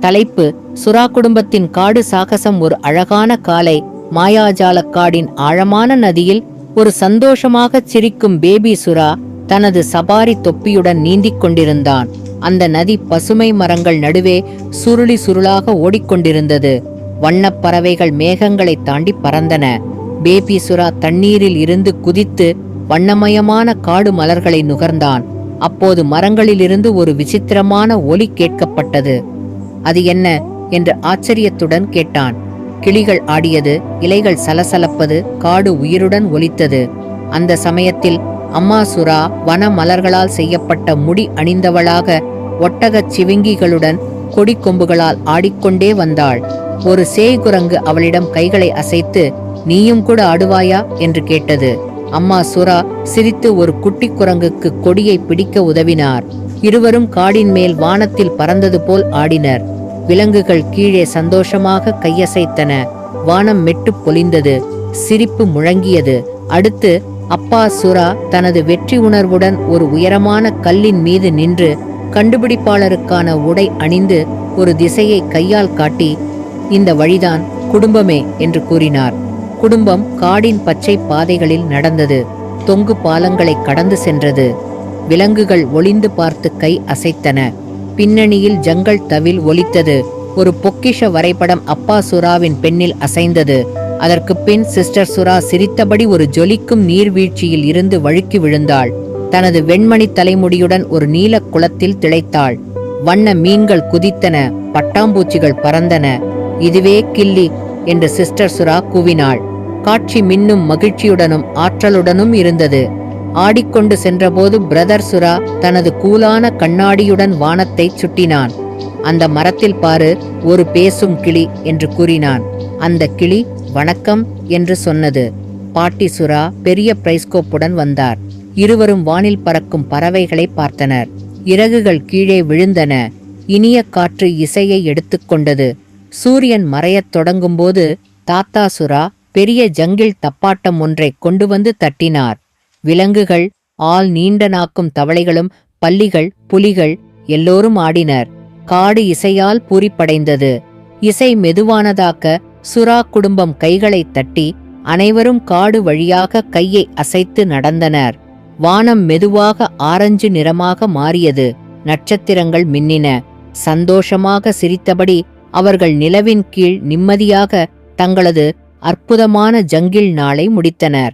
தலைப்பு சுறா குடும்பத்தின் காடு சாகசம் ஒரு அழகான காலை. மாயாஜாலக் காடின் ஆழமான நதியில் ஒரு சந்தோஷமாகச் சிரிக்கும் பேபி சுறா தனது சபாரி தொப்பியுடன் நீந்திக் கொண்டிருந்தான். அந்த நதி பசுமை மரங்கள் நடுவே சுருளி சுருளாக ஓடிக்கொண்டிருந்தது. வண்ணப் பறவைகள் மேகங்களை தாண்டி பறந்தன. பேபி சுறா தண்ணீரில் இருந்து குதித்து வண்ணமயமான காடு மலர்களை நுகர்ந்தான். அப்போது மரங்களிலிருந்து ஒரு விசித்திரமான ஒலி கேட்கப்பட்டது. அது என்ன? என்று ஆச்சரியத்துடன் கேட்டான். கிளிகள் ஆடியது இலைகள் சலசலப்பது காடு உயிருடன் ஒலித்தது. அந்த சமயத்தில் அம்மா சுறா வன மலர்களால் செய்யப்பட்ட முடி அணிந்தவளாக ஒட்டகச் சிவிங்கிகளுடன் கொடி கொம்புகளால் ஆடிக்கொண்டே வந்தாள். ஒரு சேய்குரங்கு அவளிடம் கைகளை அசைத்து நீயும் கூட ஆடுவாயா? என்று கேட்டது. அம்மா சுறா சிரித்து ஒரு குட்டி குரங்குக்கு கொடியை பிடிக்க உதவினார். இருவரும் காடின் மேல் வானத்தில் பறந்தது போல் ஆடினர். விலங்குகள் கீழே சந்தோஷமாக கையசைத்தன. வானம் மெட்டு பொலிந்தது. சிரிப்பு முழங்கியது. அடுத்து அப்பா சுறா தனது வெற்றி உணர்வுடன் ஒரு உயரமான கல்லின் மீது நின்று கண்டுபிடிப்பாளருக்கான உடை அணிந்து ஒரு திசையை கையால் காட்டி இந்த வழிதான் குடும்பமே என்று கூறினார். குடும்பம் காடின் பச்சை பாதைகளில் நடந்தது. தொங்கு பாலங்களை கடந்து சென்றது. விலங்குகள் ஒளிந்து பார்த்து கை அசைத்தன. பின்னணியில் ஜங்கல் தவில் ஒலித்தது. ஒரு பொக்கிஷ வரைபடம் அப்பா சுறாவின் பெண்ணில் அசைந்தது. அதற்கு பின் சிஸ்டர் சுறா சிரித்தபடி ஒரு ஜொலிக்கும் நீர்வீழ்ச்சியில் இருந்து வழுக்கி விழுந்தாள். தனது வெண்மணி தலைமுடியுடன் ஒரு நீலக் குளத்தில் திளைத்தாள். வண்ண மீன்கள் குதித்தன பட்டாம்பூச்சிகள் பறந்தன. இதுவே கில்லி என்று சிஸ்டர் சுறா கூவினாள். காட்சி மின்னும் மகிழ்ச்சியுடனும் ஆற்றலுடனும் இருந்தது. ஆடிக்கொண்டு சென்றபோது பிரதர் சுறா தனது கூலான கண்ணாடியுடன் வானத்தைச் சுட்டினான். அந்த மரத்தில் பாரு ஒரு பேசும் கிளி என்று கூறினான். அந்த கிளி வணக்கம் என்று சொன்னது. பாட்டி சுறா பெரிய பிரைஸ்கோப்புடன் வந்தார். இருவரும் வானில் பறக்கும் பறவைகளை பார்த்தனர். இறகுகள் கீழே விழுந்தன. இனிய காற்று இசையை எடுத்துக்கொண்டது சூரியன் மறையத் தொடங்கும்போது தாத்தா சுறா பெரிய ஜங்கில் தப்பாட்டம் ஒன்றை கொண்டு வந்து தட்டினார். விலங்குகள் ஆள் நீண்ட நாக்கும் தவளைகளும் பள்ளிகள் புலிகள் எல்லோரும் ஆடினர். காடு இசையால் பூரிப்படைந்தது. இசை மெதுவானதாக்க சுறா குடும்பம் கைகளை தட்டி அனைவரும் காடு வழியாக கையை அசைத்து நடந்தனர். வானம் மெதுவாக ஆரஞ்சு நிறமாக மாறியது. நட்சத்திரங்கள் மின்னின. சந்தோஷமாக சிரித்தபடி அவர்கள் நிலவின் கீழ் நிம்மதியாக தங்களது அற்புதமான ஜங்கில் நாளை முடித்தனர்.